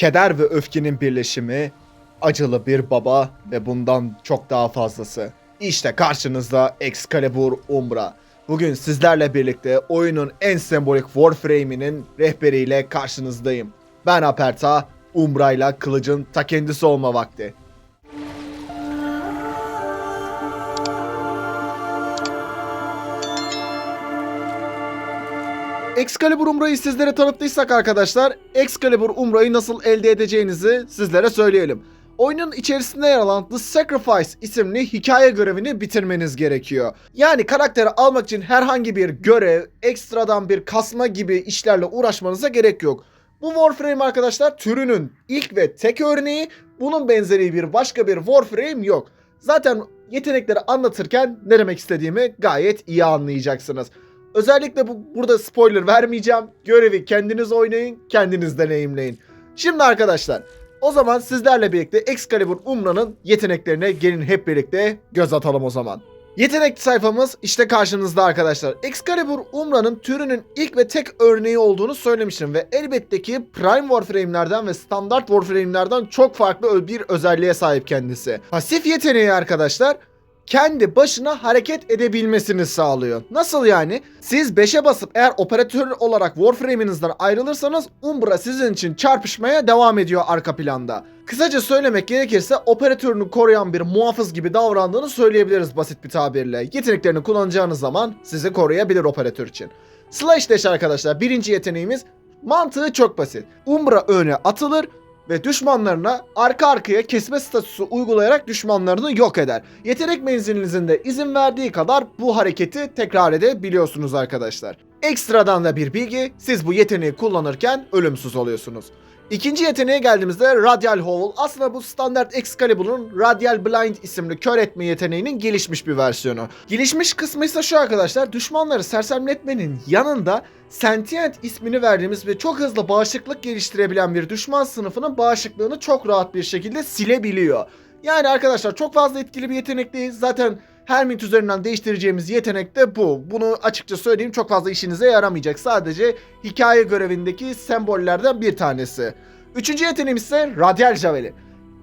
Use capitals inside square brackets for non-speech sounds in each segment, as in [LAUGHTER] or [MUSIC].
keder ve öfkenin birleşimi, acılı bir baba ve bundan çok daha fazlası. İşte karşınızda Excalibur Umbra. Bugün sizlerle birlikte oyunun en sembolik Warframe'inin rehberiyle karşınızdayım. Ben Aperta, Umbra ile kılıcın ta kendisi olma vakti. Excalibur Umbra'yı sizlere tanıttıysak arkadaşlar, Excalibur Umbra'yı nasıl elde edeceğinizi sizlere söyleyelim. Oyunun içerisinde yer alan The Sacrifice isimli hikaye görevini bitirmeniz gerekiyor. Yani karakteri almak için herhangi bir görev, ekstradan bir kasma gibi işlerle uğraşmanıza gerek yok. Bu Warframe arkadaşlar türünün ilk ve tek örneği, bunun benzeri bir başka bir Warframe yok. Zaten yetenekleri anlatırken ne demek istediğimi gayet iyi anlayacaksınız. Özellikle bu burada spoiler vermeyeceğim. Görevi kendiniz oynayın, kendiniz deneyimleyin. Şimdi arkadaşlar, o zaman sizlerle birlikte Excalibur Umra'nın yeteneklerine gelin hep birlikte göz atalım o zaman. Yetenek sayfamız işte karşınızda arkadaşlar. Excalibur Umra'nın türünün ilk ve tek örneği olduğunu söylemiştim ve elbette ki Prime Warframe'lerden ve standart Warframe'lerden çok farklı bir özelliğe sahip kendisi. Pasif yeteneği arkadaşlar kendi başına hareket edebilmesini sağlıyor. Nasıl yani? Siz 5'e basıp eğer operatör olarak Warframe'inizden ayrılırsanız Umbra sizin için çarpışmaya devam ediyor arka planda. Kısaca söylemek gerekirse operatörünü koruyan bir muhafız gibi davrandığını söyleyebiliriz basit bir tabirle. Yeteneklerini kullanacağınız zaman sizi koruyabilir operatör için. Slash Dash arkadaşlar birinci yeteneğimiz mantığı çok basit. Umbra öne atılır ve düşmanlarına arka arkaya kesme statüsü uygulayarak düşmanlarını yok eder. Yetenek menzilinizin de izin verdiği kadar bu hareketi tekrar edebiliyorsunuz arkadaşlar. Ekstradan da bir bilgi, siz bu yeteneği kullanırken ölümsüz oluyorsunuz. İkinci yeteneğe geldiğimizde Radial Howl. Aslında bu standart Excalibur'un Radial Blind isimli kör etme yeteneğinin gelişmiş bir versiyonu. Gelişmiş kısmı ise şu arkadaşlar. Düşmanları sersemletmenin yanında Sentient ismini verdiğimiz ve çok hızlı bağışıklık geliştirebilen bir düşman sınıfının bağışıklığını çok rahat bir şekilde silebiliyor. Yani arkadaşlar çok fazla etkili bir yetenek değil. Zaten Hermit üzerinden değiştireceğimiz yetenek de bu. Bunu açıkça söyleyeyim çok fazla işinize yaramayacak. Sadece hikaye görevindeki sembollerden bir tanesi. Üçüncü yeteneğimiz ise Radyal Javeli.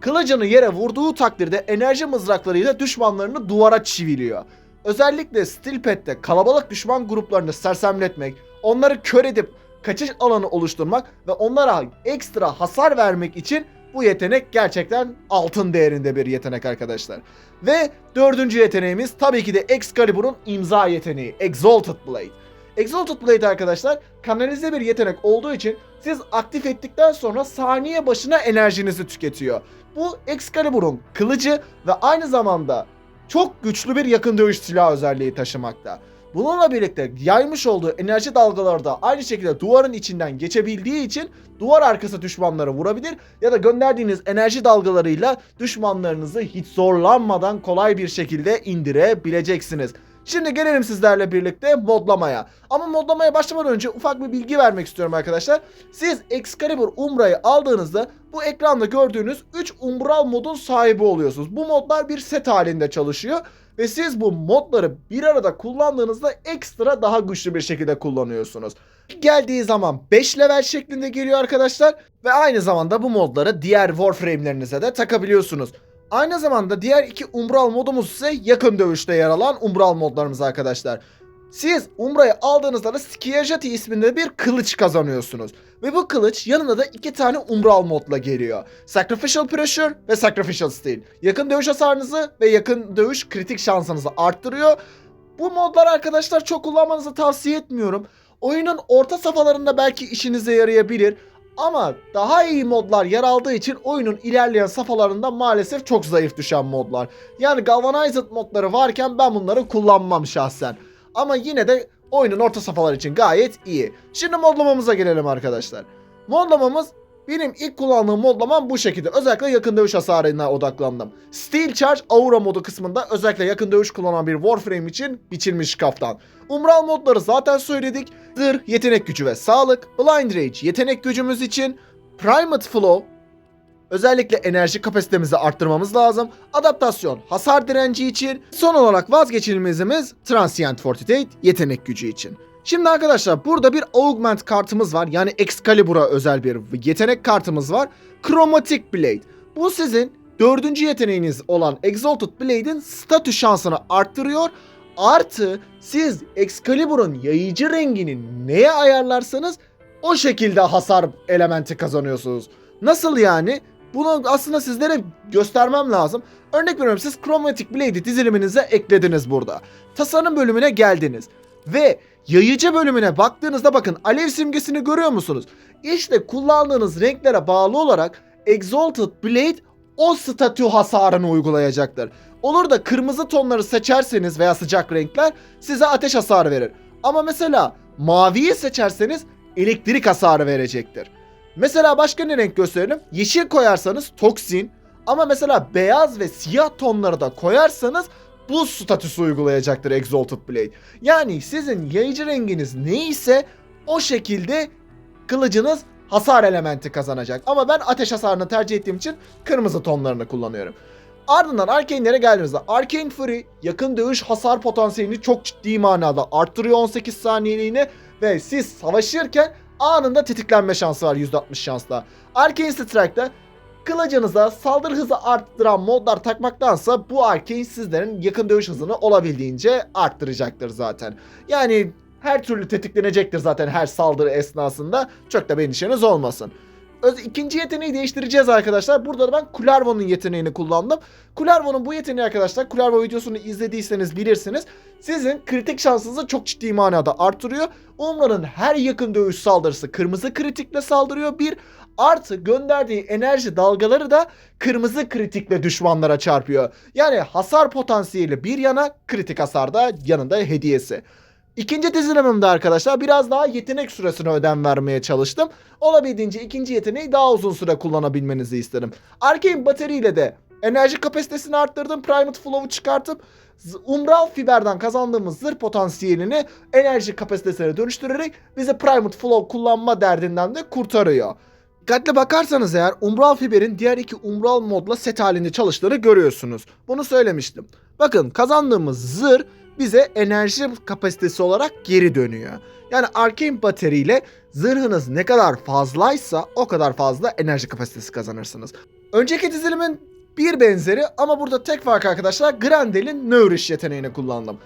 Kılıcını yere vurduğu takdirde enerji mızraklarıyla düşmanlarını duvara çiviliyor. Özellikle Steel Pad'de kalabalık düşman gruplarını sersemletmek, onları kör edip kaçış alanı oluşturmak ve onlara ekstra hasar vermek için bu yetenek gerçekten altın değerinde bir yetenek arkadaşlar. Ve dördüncü yeteneğimiz tabii ki de Excalibur'un imza yeteneği Exalted Blade. Exalted Blade arkadaşlar kanalize bir yetenek olduğu için siz aktif ettikten sonra saniye başına enerjinizi tüketiyor. Bu Excalibur'un kılıcı ve aynı zamanda çok güçlü bir yakın dövüş silahı özelliği taşımakta. Bununla birlikte yaymış olduğu enerji dalgaları da aynı şekilde duvarın içinden geçebildiği için duvar arkası düşmanları vurabilir ya da gönderdiğiniz enerji dalgalarıyla düşmanlarınızı hiç zorlanmadan kolay bir şekilde indirebileceksiniz. Şimdi gelelim sizlerle birlikte modlamaya. Ama modlamaya başlamadan önce ufak bir bilgi vermek istiyorum arkadaşlar. Siz Excalibur Umbra'yı aldığınızda bu ekranda gördüğünüz 3 Umbral modun sahibi oluyorsunuz. Bu modlar bir set halinde çalışıyor. Ve siz bu modları bir arada kullandığınızda ekstra daha güçlü bir şekilde kullanıyorsunuz. Geldiği zaman 5 level şeklinde geliyor arkadaşlar. Ve aynı zamanda bu modları diğer Warframe'lerinize de takabiliyorsunuz. Aynı zamanda diğer iki Umbral modumuz ise yakın dövüşte yer alan Umbral modlarımız arkadaşlar. Siz Umbra'yı aldığınızda da Skiajati isminde bir kılıç kazanıyorsunuz. Ve bu kılıç yanında da iki tane Umbral modla geliyor. Sacrificial Pressure ve Sacrificial Steel. Yakın dövüş hasarınızı ve yakın dövüş kritik şansınızı arttırıyor. Bu modlar arkadaşlar çok kullanmanızı tavsiye etmiyorum. Oyunun orta safhalarında belki işinize yarayabilir. Ama daha iyi modlar yer aldığı için oyunun ilerleyen safhalarında maalesef çok zayıf düşen modlar. Yani Galvanized modları varken ben bunları kullanmam şahsen. Ama yine de oyunun orta safhaları için gayet iyi. Şimdi modlamamıza gelelim arkadaşlar. Modlamamız benim ilk kullandığım modlamam bu şekilde. Özellikle yakın dövüş hasarına odaklandım. Steel Charge Aura modu kısmında özellikle yakın dövüş kullanan bir Warframe için biçilmiş kaftan. Umral modları zaten söyledik. Zırh, yetenek gücü ve sağlık. Blind Rage yetenek gücümüz için. Primate Flow Özellikle enerji kapasitemizi arttırmamız lazım. Adaptasyon, hasar direnci için. Son olarak vazgeçilmezimiz Transient Fortitude yetenek gücü için. Şimdi arkadaşlar burada bir augment kartımız var. Yani Excalibur'a özel bir yetenek kartımız var. Chromatic Blade. Bu sizin dördüncü yeteneğiniz olan Exalted Blade'in statü şansını arttırıyor. Artı siz Excalibur'un yayıcı rengini neye ayarlarsanız o şekilde hasar elementi kazanıyorsunuz. Nasıl yani? Bunu aslında sizlere göstermem lazım. Örnek veriyorum siz Chromatic Blade'i diziliminize eklediniz burada. Tasarım bölümüne geldiniz. Ve yayıcı bölümüne baktığınızda bakın alev simgesini görüyor musunuz? İşte kullandığınız renklere bağlı olarak Exalted Blade o statü hasarını uygulayacaktır. Olur da kırmızı tonları seçerseniz veya sıcak renkler size ateş hasarı verir. Ama mesela maviyi seçerseniz elektrik hasarı verecektir. Mesela başka ne renk gösterelim? Yeşil koyarsanız toksin ama mesela beyaz ve siyah tonları da koyarsanız buz statüsü uygulayacaktır Exalted Blade. Yani sizin yayıcı renginiz neyse o şekilde kılıcınız hasar elementi kazanacak. Ama ben ateş hasarını tercih ettiğim için kırmızı tonlarını kullanıyorum. Ardından Arkane'lere geldiğimizde Arcane Fury yakın dövüş hasar potansiyelini çok ciddi manada arttırıyor 18 saniyeliğine ve siz savaşırken anında tetiklenme şansı var %60 şansla. Arcane Strike'da kılıcınıza saldırı hızı arttıran modlar takmaktansa bu Arcane sizlerin yakın dövüş hızını olabildiğince arttıracaktır zaten. Yani her türlü tetiklenecektir zaten her saldırı esnasında. Çok da endişeniz olmasın. Öz ikinci yeteneği değiştireceğiz arkadaşlar. Burada da ben Kullervo'nun yeteneğini kullandım. Kullervo'nun bu yeteneği arkadaşlar Kullervo videosunu izlediyseniz bilirsiniz. Sizin kritik şansınızı çok ciddi manada artırıyor. Umra'nın her yakın dövüş saldırısı kırmızı kritikle saldırıyor. Bir artı gönderdiği enerji dalgaları da kırmızı kritikle düşmanlara çarpıyor. Yani hasar potansiyeli bir yana kritik hasar da yanında hediyesi. İkinci dizilimimde arkadaşlar biraz daha yetenek süresine ödem vermeye çalıştım. Olabildiğince ikinci yeteneği daha uzun süre kullanabilmenizi isterim. Arcane Battery ile de enerji kapasitesini arttırdım. Primate Flow'u çıkartıp Umbral Fiber'den kazandığımız zırh potansiyelini enerji kapasitesine dönüştürerek bizi Primate Flow kullanma derdinden de kurtarıyor. Dikkatli bakarsanız eğer Umbral Fiber'in diğer iki Umbral modla set halinde çalıştığını görüyorsunuz. Bunu söylemiştim. Bakın kazandığımız zırh bize enerji kapasitesi olarak geri dönüyor. Yani Arcane Battery ile zırhınız ne kadar fazlaysa o kadar fazla enerji kapasitesi kazanırsınız. Önceki dizilimin bir benzeri ama burada tek fark arkadaşlar Grandel'in Nourish yeteneğini kullandım.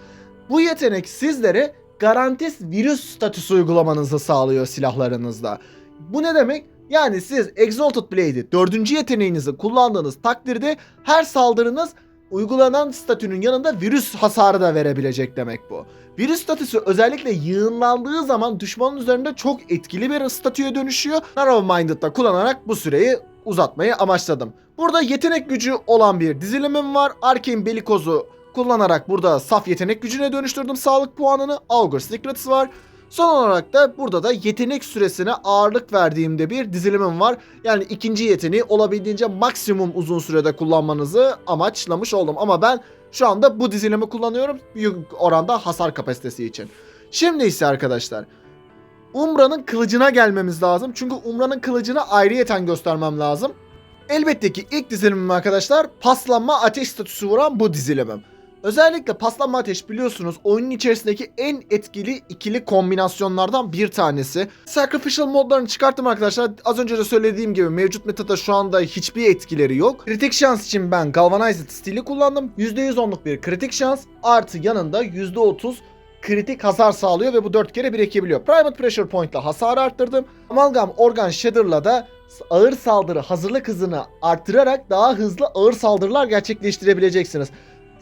Bu yetenek sizlere garantis virüs statüsü uygulamanızı sağlıyor silahlarınızda. Bu ne demek? Yani siz Exalted Blade'i dördüncü yeteneğinizi kullandığınız takdirde her saldırınız uygulanan statünün yanında virüs hasarı da verebilecek demek bu. Virüs statüsü özellikle yığınlandığı zaman düşmanın üzerinde çok etkili bir statüye dönüşüyor. Narrow Minded'da kullanarak bu süreyi uzatmayı amaçladım. Burada yetenek gücü olan bir dizilimim var. Arcane Belikoz'u kullanarak burada saf yetenek gücüne dönüştürdüm sağlık puanını. Augur Secrets var. Son olarak da burada da yetenek süresine ağırlık verdiğimde bir dizilimim var. Yani ikinci yeteneği olabildiğince maksimum uzun sürede kullanmanızı amaçlamış oldum. Ama ben şu anda bu dizilimi kullanıyorum büyük oranda hasar kapasitesi için. Şimdi ise arkadaşlar Umra'nın kılıcına gelmemiz lazım. Çünkü Umra'nın kılıcını ayrıyeten göstermem lazım. Elbette ki ilk dizilimim arkadaşlar paslanma ateş statüsü vuran bu dizilimim. Özellikle paslanma ateş biliyorsunuz oyunun içerisindeki en etkili ikili kombinasyonlardan bir tanesi. Sacrificial modlarını çıkarttım arkadaşlar. Az önce de söylediğim gibi mevcut metada şu anda hiçbir etkileri yok. Kritik şans için ben Galvanized Steel'i kullandım. %110'luk bir kritik şans artı yanında %30 kritik hasar sağlıyor ve bu 4 kere birikebiliyor. Private Pressure Point ile hasar arttırdım. Amalgam Organ Shader'la da ağır saldırı hazırlık hızını arttırarak daha hızlı ağır saldırılar gerçekleştirebileceksiniz.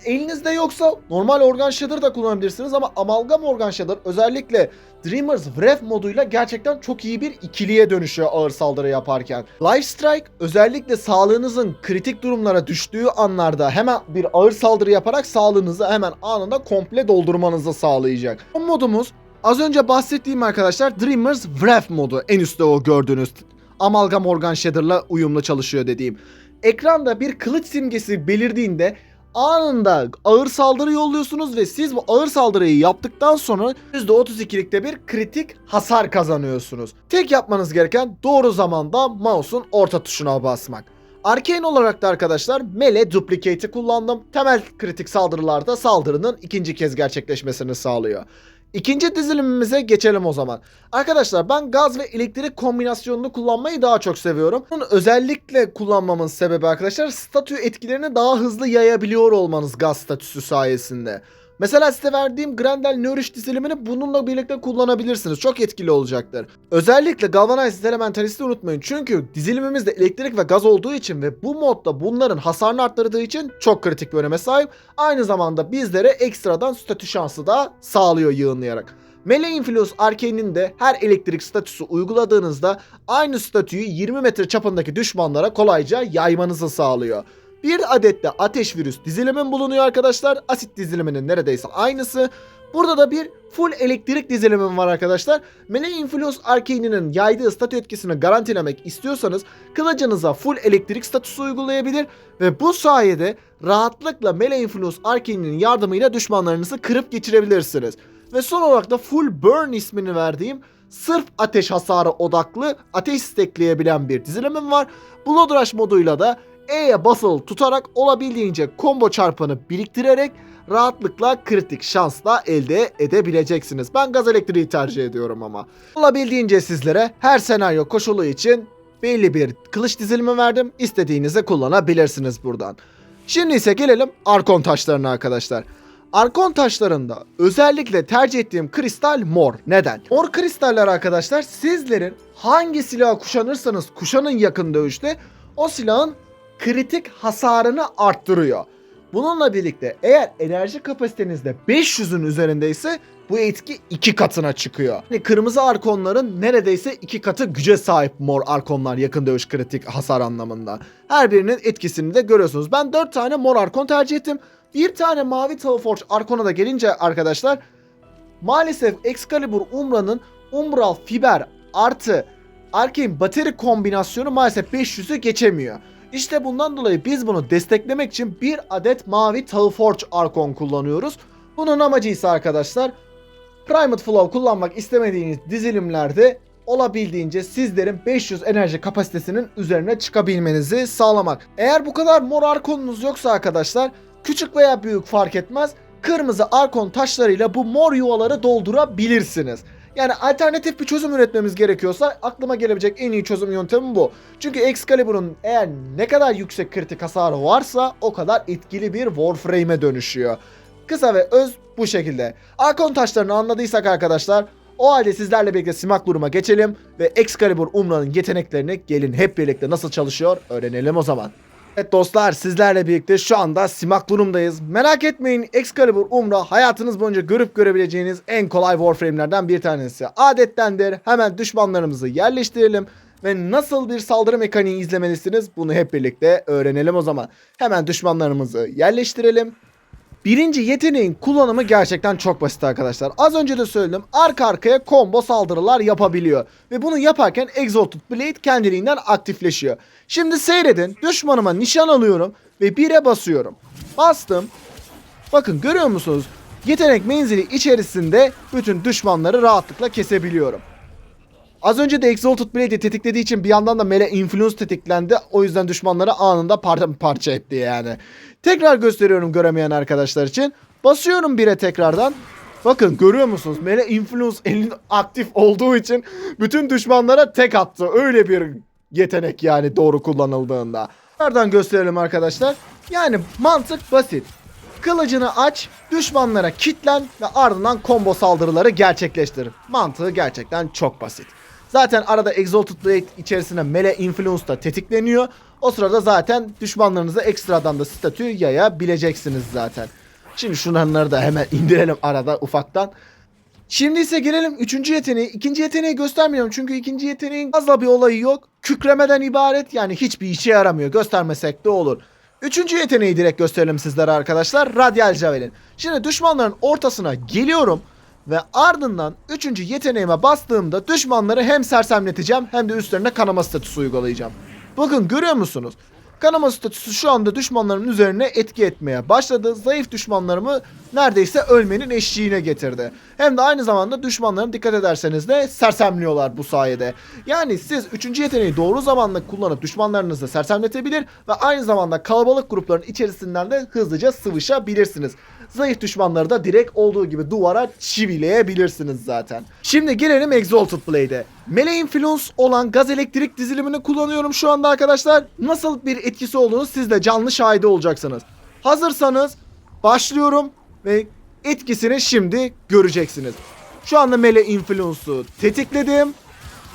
Elinizde yoksa normal Organ Shader da kullanabilirsiniz ama Amalgam Organ Shader özellikle Dreamers Wrath moduyla gerçekten çok iyi bir ikiliye dönüşüyor ağır saldırı yaparken. Life Strike özellikle sağlığınızın kritik durumlara düştüğü anlarda hemen bir ağır saldırı yaparak sağlığınızı hemen anında komple doldurmanızı sağlayacak. Bu modumuz az önce bahsettiğim arkadaşlar Dreamers Wrath modu en üstte o gördüğünüz Amalgam Organ Shader'la uyumlu çalışıyor dediğim. Ekranda bir kılıç simgesi belirdiğinde anında ağır saldırı yolluyorsunuz ve siz bu ağır saldırıyı yaptıktan sonra %32'likte bir kritik hasar kazanıyorsunuz. Tek yapmanız gereken doğru zamanda mouse'un orta tuşuna basmak. Arcane olarak da arkadaşlar Melee Duplicate'i kullandım. Temel kritik saldırılarda saldırının ikinci kez gerçekleşmesini sağlıyor. İkinci dizilimimize geçelim o zaman. Arkadaşlar ben gaz ve elektrik kombinasyonunu kullanmayı daha çok seviyorum. Bunun özellikle kullanmamın sebebi arkadaşlar statü etkilerini daha hızlı yayabiliyor olmanız gaz statüsü sayesinde. Mesela size verdiğim Grendel Nourish dizilimini bununla birlikte kullanabilirsiniz. Çok etkili olacaktır. Özellikle Galvanized Elementalist'i unutmayın. Çünkü dizilimimizde elektrik ve gaz olduğu için ve bu modda bunların hasarını arttırdığı için çok kritik bir öneme sahip. Aynı zamanda bizlere ekstradan statü şansı da sağlıyor yığınlayarak. Melee Influence Arcane'in de her elektrik statüsü uyguladığınızda aynı statüyü 20 metre çapındaki düşmanlara kolayca yaymanızı sağlıyor. Bir adet de ateş virüs dizilimin bulunuyor arkadaşlar. Asit diziliminin neredeyse aynısı. Burada da bir full elektrik dizilimim var arkadaşlar. Melee Influence Arcane'inin yaydığı statü etkisini garantilemek istiyorsanız kılıcınıza full elektrik statüsü uygulayabilir ve bu sayede rahatlıkla Melee Influence Arcane'inin yardımıyla düşmanlarınızı kırıp geçirebilirsiniz. Ve son olarak da Full Burn ismini verdiğim sırf ateş hasarı odaklı ateş stekleyebilen bir dizilimim var. Blood Rush moduyla da E'ye basılı tutarak olabildiğince combo çarpanı biriktirerek rahatlıkla kritik şansla elde edebileceksiniz. Ben gaz elektriği tercih ediyorum ama. Olabildiğince sizlere her senaryo koşulu için belli bir kılıç dizilimi verdim. İstediğinizi kullanabilirsiniz buradan. Şimdi ise gelelim Arkon taşlarına arkadaşlar. Arkon taşlarında özellikle tercih ettiğim kristal mor. Neden? Mor kristaller arkadaşlar sizlerin hangi silahı kuşanırsanız kuşanın yakın dövüşte o silahın kritik hasarını arttırıyor. Bununla birlikte eğer enerji kapasitenizde 500'ün üzerindeyse bu etki iki katına çıkıyor. Yani kırmızı arkonların neredeyse iki katı güce sahip mor arkonlar yakın dövüş kritik hasar anlamında. Her birinin etkisini de görüyorsunuz. Ben 4 tane mor arkon tercih ettim. Bir tane mavi Tauforge arkona da gelince arkadaşlar maalesef Excalibur Umbra'nın Umbral Fiber artı Arcane Bateri kombinasyonu maalesef 500'ü geçemiyor. İşte bundan dolayı biz bunu desteklemek için bir adet mavi Tauforge Arkon kullanıyoruz. Bunun amacı ise arkadaşlar Primate Flow kullanmak istemediğiniz dizilimlerde olabildiğince sizlerin 500 enerji kapasitesinin üzerine çıkabilmenizi sağlamak. Eğer bu kadar mor arkonunuz yoksa arkadaşlar küçük veya büyük fark etmez kırmızı arkon taşlarıyla bu mor yuvaları doldurabilirsiniz. Yani alternatif bir çözüm üretmemiz gerekiyorsa aklıma gelebilecek en iyi çözüm yöntemi bu. Çünkü Excalibur'un eğer ne kadar yüksek kritik hasarı varsa o kadar etkili bir Warframe'e dönüşüyor. Kısa ve öz bu şekilde. Arkon taşlarını anladıysak arkadaşlar o halde sizlerle birlikte Simak duruma geçelim ve Excalibur Umra'nın yeteneklerini gelin hep birlikte nasıl çalışıyor öğrenelim o zaman. Evet dostlar sizlerle birlikte şu anda Simak durumdayız. Merak etmeyin Excalibur Umra hayatınız boyunca görüp görebileceğiniz en kolay Warframe'lerden bir tanesi. Adettendir hemen düşmanlarımızı yerleştirelim ve nasıl bir saldırı mekaniği izlemelisiniz bunu hep birlikte öğrenelim o zaman. Hemen düşmanlarımızı yerleştirelim. Birinci yeteneğin kullanımı gerçekten çok basit arkadaşlar. Az önce de söyledim. Arka arkaya combo saldırılar yapabiliyor. Ve bunu yaparken Exalted Blade kendiliğinden aktifleşiyor. Şimdi seyredin. Düşmanıma nişan alıyorum ve 1'e basıyorum. Bastım. Bakın görüyor musunuz? Yetenek menzili içerisinde bütün düşmanları rahatlıkla kesebiliyorum. Az önce de Exalted Blade'i tetiklediği için bir yandan da Melee Influence tetiklendi. O yüzden düşmanları anında parça parça etti yani. Tekrar gösteriyorum göremeyen arkadaşlar için. Basıyorum 1'e tekrardan. Bakın görüyor musunuz? Melee Influence elin aktif olduğu için bütün düşmanlara tek attı. Öyle bir yetenek yani doğru kullanıldığında. Nereden gösterelim arkadaşlar? Yani mantık basit. Kılıcını aç, düşmanlara kitlen ve ardından combo saldırıları gerçekleştir. Mantığı gerçekten çok basit. Zaten arada Exalted Blade içerisine Melee Influence da tetikleniyor. O sırada zaten düşmanlarınıza ekstradan da statü yayabileceksiniz zaten. Şimdi şunları da hemen [LAUGHS] indirelim arada ufaktan. Şimdi ise gelelim üçüncü yeteneği. İkinci yeteneği göstermiyorum çünkü ikinci yeteneğin fazla bir olayı yok. Kükremeden ibaret yani hiçbir işe yaramıyor. Göstermesek de olur. Üçüncü yeteneği direkt gösterelim sizlere arkadaşlar. Radyal Javelin. Şimdi düşmanların ortasına geliyorum. Ve ardından üçüncü yeteneğime bastığımda düşmanları hem sersemleteceğim hem de üstlerine kanama statüsü uygulayacağım. Bakın görüyor musunuz? Kanama statüsü şu anda düşmanların üzerine etki etmeye başladı. Zayıf düşmanlarımı neredeyse ölmenin eşiğine getirdi. Hem de aynı zamanda düşmanların dikkat ederseniz de sersemliyorlar bu sayede. Yani siz 3. yeteneği doğru zamanda kullanıp düşmanlarınızı sersemletebilir ve aynı zamanda kalabalık grupların içerisinden de hızlıca sıvışabilirsiniz. Zayıf düşmanları da direkt olduğu gibi duvara çivileyebilirsiniz zaten. Şimdi gelelim Exalted Blade'e. Melee Influence olan gaz elektrik dizilimini kullanıyorum şu anda arkadaşlar. Nasıl bir etkisi olduğunu siz de canlı şahidi olacaksınız. Hazırsanız başlıyorum ve etkisini şimdi göreceksiniz. Şu anda Melee Influence'u tetikledim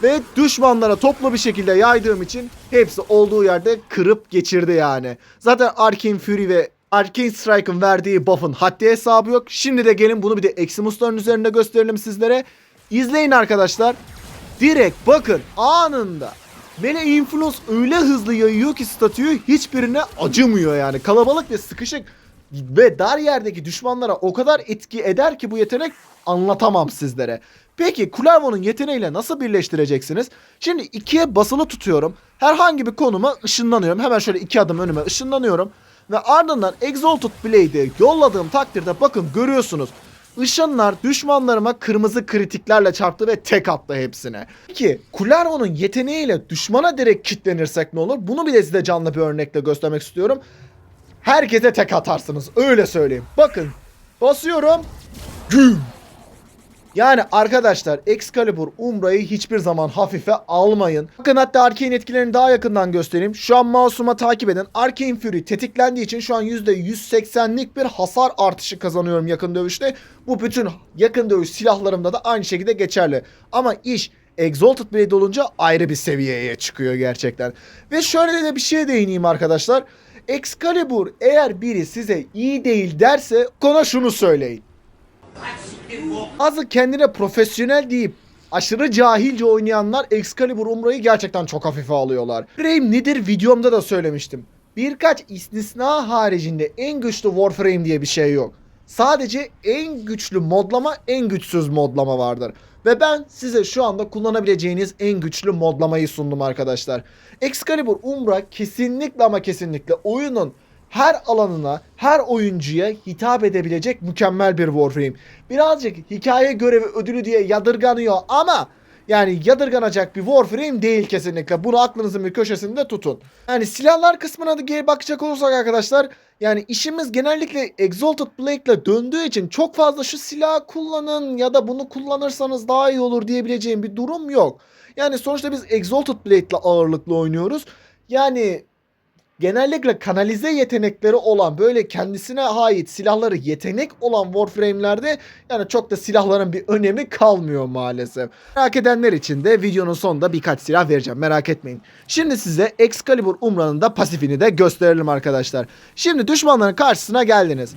ve düşmanlara toplu bir şekilde yaydığım için hepsi olduğu yerde kırıp geçirdi yani. Zaten Arcane Fury ve Arcane Strike'ın verdiği buff'ın haddi hesabı yok. Şimdi de gelin bunu bir de Eximus'ların üzerinde gösterelim sizlere. İzleyin arkadaşlar. Direkt bakın anında. Melee Influence öyle hızlı yayıyor ki statüyü hiçbirine acımıyor yani. Kalabalık ve sıkışık ve dar yerdeki düşmanlara o kadar etki eder ki bu yetenek anlatamam sizlere. Peki Kulavo'nun yeteneğiyle nasıl birleştireceksiniz? Şimdi ikiye basılı tutuyorum. Herhangi bir konuma ışınlanıyorum. Hemen şöyle iki adım önüme ışınlanıyorum. Ve ardından Exalted Blade'i yolladığım takdirde bakın görüyorsunuz. Işınlar düşmanlarıma kırmızı kritiklerle çarptı ve tek attı hepsine. Peki Kulavo'nun yeteneğiyle düşmana direkt kitlenirsek ne olur? Bunu bile size canlı bir örnekle göstermek istiyorum. Herkese tek atarsınız öyle söyleyeyim. Bakın basıyorum. Güm. Yani arkadaşlar Excalibur Umbra'yı hiçbir zaman hafife almayın. Bakın hatta Arcane etkilerini daha yakından göstereyim. Şu an mouse'uma takip edin. Arcane Fury tetiklendiği için şu an %180'lik bir hasar artışı kazanıyorum yakın dövüşte. Bu bütün yakın dövüş silahlarımda da aynı şekilde geçerli. Ama iş Exalted Blade olunca ayrı bir seviyeye çıkıyor gerçekten. Ve şöyle de bir şey değineyim arkadaşlar. Excalibur eğer biri size iyi değil derse kona şunu söyleyin. Bazı kendine profesyonel deyip aşırı cahilce oynayanlar Excalibur Umra'yı gerçekten çok hafife alıyorlar. Warframe nedir videomda da söylemiştim. Birkaç istisna haricinde en güçlü Warframe diye bir şey yok. Sadece en güçlü modlama en güçsüz modlama vardır. Ve ben size şu anda kullanabileceğiniz en güçlü modlamayı sundum arkadaşlar. Excalibur Umbra kesinlikle ama kesinlikle oyunun her alanına, her oyuncuya hitap edebilecek mükemmel bir Warframe. Birazcık hikaye görevi ödülü diye yadırganıyor ama yani yadırganacak bir Warframe değil kesinlikle. Bunu aklınızın bir köşesinde tutun. Yani silahlar kısmına da geri bakacak olursak arkadaşlar yani işimiz genellikle Exalted Blade'le döndüğü için çok fazla şu silahı kullanın ya da bunu kullanırsanız daha iyi olur diyebileceğim bir durum yok. Yani sonuçta biz Exalted Blade'le ağırlıklı oynuyoruz. Yani genellikle kanalize yetenekleri olan böyle kendisine ait silahları yetenek olan Warframe'lerde yani çok da silahların bir önemi kalmıyor maalesef. Merak edenler için de videonun sonunda birkaç silah vereceğim merak etmeyin. Şimdi size Excalibur Umra'nın da pasifini de gösterelim arkadaşlar. Şimdi düşmanların karşısına geldiniz.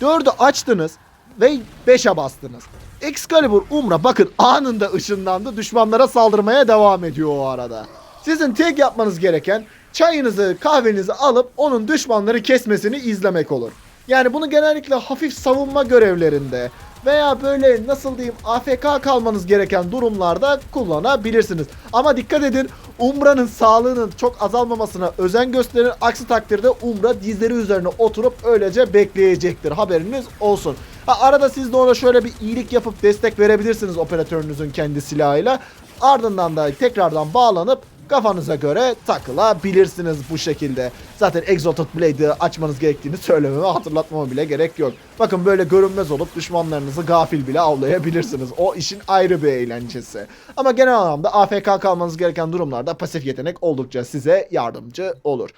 4'ü açtınız ve 5'e bastınız. Excalibur Umra bakın anında ışınlandı düşmanlara saldırmaya devam ediyor o arada. Sizin tek yapmanız gereken çayınızı kahvenizi alıp onun düşmanları kesmesini izlemek olur. Yani bunu genellikle hafif savunma görevlerinde veya böyle nasıl diyeyim AFK kalmanız gereken durumlarda kullanabilirsiniz. Ama dikkat edin Umbra'nın sağlığının çok azalmamasına özen gösterin. Aksi takdirde Umbra dizleri üzerine oturup öylece bekleyecektir. Haberiniz olsun. Ha, arada siz de ona şöyle bir iyilik yapıp destek verebilirsiniz operatörünüzün kendi silahıyla. Ardından da tekrardan bağlanıp kafanıza göre takılabilirsiniz bu şekilde. Zaten Exalted Blade'i açmanız gerektiğini söylememe hatırlatmama bile gerek yok. Bakın böyle görünmez olup düşmanlarınızı gafil bile avlayabilirsiniz. O işin ayrı bir eğlencesi. Ama genel anlamda AFK kalmanız gereken durumlarda pasif yetenek oldukça size yardımcı olur.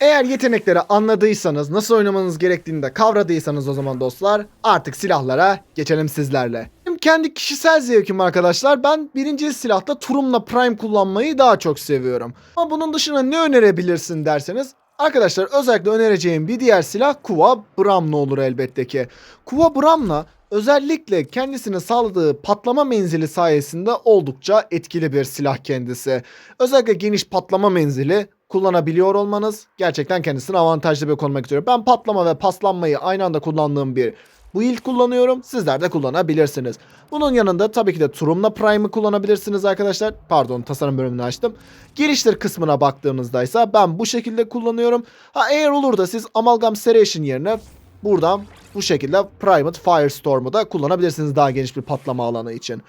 Eğer yetenekleri anladıysanız, nasıl oynamanız gerektiğini de kavradıysanız o zaman dostlar artık silahlara geçelim sizlerle. Kendi kişisel zevkim arkadaşlar ben birinci silahta Turum'la Prime kullanmayı daha çok seviyorum. Ama bunun dışında ne önerebilirsin derseniz Arkadaşlar özellikle önereceğim bir diğer silah Kuva Bram'la olur elbette ki. Kuva Bram'la özellikle kendisine sağladığı patlama menzili sayesinde oldukça etkili bir silah kendisi. Özellikle geniş patlama menzili kullanabiliyor olmanız gerçekten kendisine avantajlı bir konuma getiriyor. Ben patlama ve paslanmayı aynı anda kullandığım bir build kullanıyorum. Sizler de kullanabilirsiniz. Bunun yanında tabii ki de Turum'la Prime'ı kullanabilirsiniz arkadaşlar. Pardon tasarım bölümünü açtım. Geliştir kısmına baktığınızda ise ben bu şekilde kullanıyorum. Ha eğer olur da siz Amalgam Serration yerine buradan bu şekilde Private Firestorm'u da kullanabilirsiniz daha geniş bir patlama alanı için.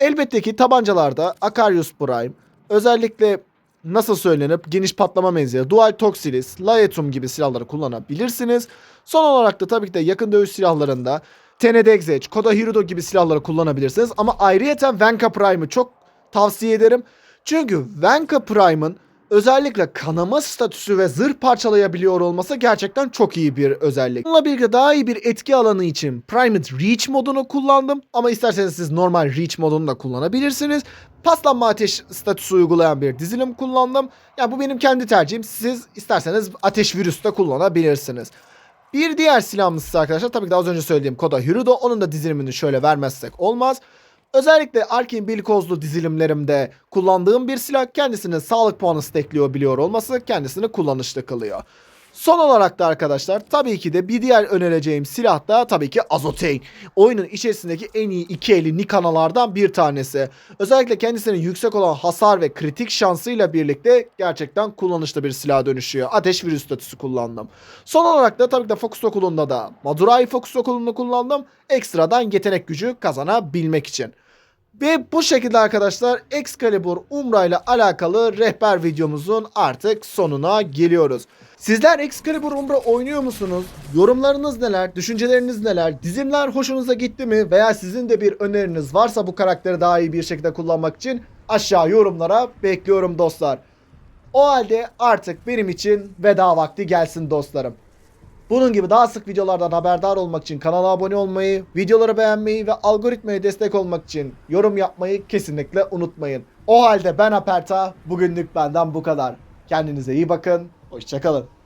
Elbette ki tabancalarda Akarius Prime özellikle nasıl söylenip geniş patlama menzili, Dual Toxilis, Laetum gibi silahları kullanabilirsiniz. Son olarak da tabii ki de yakın dövüş silahlarında Tenedexec, Koda Hirudo gibi silahları kullanabilirsiniz. Ama ayrıyeten Venka Prime'ı çok tavsiye ederim. Çünkü Venka Prime'ın özellikle kanama statüsü ve zırh parçalayabiliyor olması gerçekten çok iyi bir özellik. Bununla birlikte daha iyi bir etki alanı için Private Reach modunu kullandım. Ama isterseniz siz normal Reach modunu da kullanabilirsiniz. Paslanma ateş statüsü uygulayan bir dizilim kullandım. Ya bu benim kendi tercihim. Siz isterseniz ateş virüsü de kullanabilirsiniz. Bir diğer silahımız ise arkadaşlar tabii ki de az önce söylediğim Koda Hirudo. Onun da dizilimini şöyle vermezsek olmaz. Özellikle Arkin Bilkozlu dizilimlerimde kullandığım bir silah kendisinin sağlık puanı stekliyor biliyor olması kendisini kullanışlı kılıyor. Son olarak da arkadaşlar tabii ki de bir diğer önereceğim silah da tabii ki Azotein. Oyunun içerisindeki en iyi iki eli Nikanalardan bir tanesi. Özellikle kendisinin yüksek olan hasar ve kritik şansıyla birlikte gerçekten kullanışlı bir silaha dönüşüyor. Ateş virüs statüsü kullandım. Son olarak da tabii ki de Focus Okulu'nda da Madurai Focus Okulu'nu kullandım. Ekstradan yetenek gücü kazanabilmek için. Ve bu şekilde arkadaşlar Excalibur Umbra ile alakalı rehber videomuzun artık sonuna geliyoruz. Sizler Excalibur Umbra oynuyor musunuz? Yorumlarınız neler? Düşünceleriniz neler? Dizimler hoşunuza gitti mi? Veya sizin de bir öneriniz varsa bu karakteri daha iyi bir şekilde kullanmak için aşağı yorumlara bekliyorum dostlar. O halde artık benim için veda vakti gelsin dostlarım. Bunun gibi daha sık videolardan haberdar olmak için kanala abone olmayı, videoları beğenmeyi ve algoritmaya destek olmak için yorum yapmayı kesinlikle unutmayın. O halde ben Aperta, bugünlük benden bu kadar. Kendinize iyi bakın, hoşçakalın.